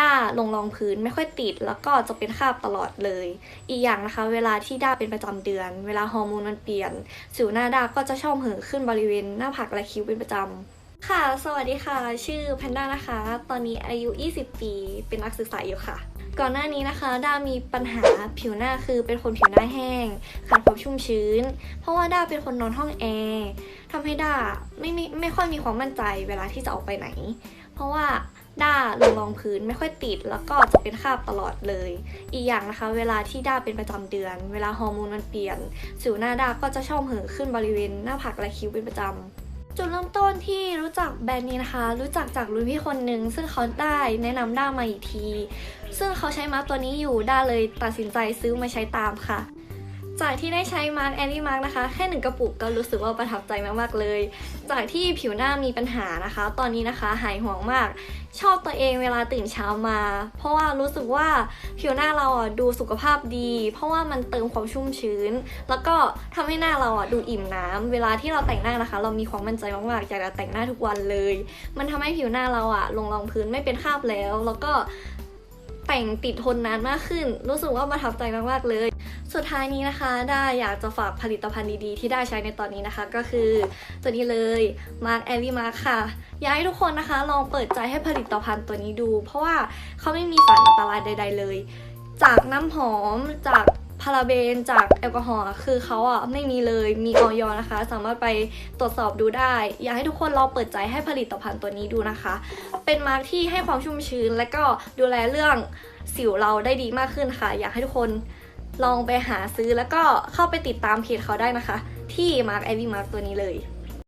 ด้าลงรองพื้นไม่ค่อยติด แล้วก็จะเป็นคราบตลอดเลย อีกอย่างนะคะ เวลาที่ด้าเป็นประจำเดือน เวลาฮอร์โมนมันเปลี่ยน สิวหน้าด้าก็จะชอบเห่อขึ้นบริเวณหน้าผากและคิ้วเป็นประจำค่ะ สวัสดีค่ะ ชื่อแพนด้านะคะ ตอนนี้อายุ 20 ปี เป็นนักศึกษาอยู่ค่ะก่อนหน้านี้นะคะด้ามีปัญหาผิวหน้าคือเป็นคนผิวหน้าแห้งขาดความชุ่มชื้น เพราะว่าด้าเป็นคนนอนห้องแอร์ทำให้ด้าไม่ไม่ไม่ค่อยมีความมั่นใจเวลาที่จะออกไปไหน เพราะว่า ด้าลงรองพื้นไม่ค่อยติด แล้วก็จะเป็นคราบตลอดเลย อีกอย่างนะคะ เวลาที่ด้าเป็นประจำเดือน เวลาฮอร์โมนมันเปลี่ยน สิวหน้าด้าก็จะชอบเห่อขึ้นบริเวณหน้าผากและคิ้วเป็นประจำจุดเริ่มต้นที่รู้จักแบรนด์นี้นะคะ รู้จักจากรุ่นพี่คนหนึ่งซึ่งเขาได้แนะนำด้ามาอีกที ซึ่งเขาใช้มาตัวนี้อยู่ด้าเลยตัดสินใจซื้อมาใช้ตามค่ะ จากที่ได้ใช้มาร์กแอนนี่มาร์กนะคะ แค่หนึ่งกระปุกก็รู้สึกว่าประทับใจมากๆเลย จากที่ผิวหน้ามีปัญหานะคะ ตอนนี้นะคะหายห่วงมาก ชอบตัวเองเวลาตื่นเช้ามา เพราะว่ารู้สึกว่าผิวหน้าเราอะดูสุขภาพดี เพราะว่ามันเติมความชุ่มชื้น แล้วก็ทำให้หน้าเราอะดูอิ่มน้ำเวลาที่เราแต่งหน้านะคะ เรามีความมั่นใจมากๆอยากจะแต่งหน้าทุกวันเลย มันทำให้ผิวหน้าเราอะลงรองพื้นไม่เป็นคราบแล้ว แล้วก็ แต่งติดทนนานมากขึ้น รู้สึกว่าประทับใจมากๆเลย สุดท้ายนี้นะคะได้อยากจะฝากผลิตภัณฑ์ดีๆ ที่ได้ใช้ในตอนนี้นะคะ ก็คือตัวนี้เลย Mark a l i Mark ค่ะ อยากให้ทุกคนนะคะ ลองเปิดใจให้ผลิตภัณฑ์ตัวนี้ดู เพราะว่าเขาไม่มีสารอันตรายใด ๆ เลย จากน้ำหอมจาก พาราเบนจากแอลกอฮอล์คือเขาอะไม่มีเลยมีออยนะคะ สามารถไปตรวจสอบดูได้ อยากให้ทุกคนลองเปิดใจให้ผลิตภัณฑ์ตัวนี้ดูนะคะ เป็นมาร์กที่ให้ความชุ่มชื้น และก็ดูแลเรื่องสิวเราได้ดีมากขึ้นค่ะ อยากให้ทุกคนลองไปหาซื้อแล้วก็เข้าไปติดตามเพจเขาได้นะคะ ที่มาร์กไอวีมาร์กตัวนี้เลย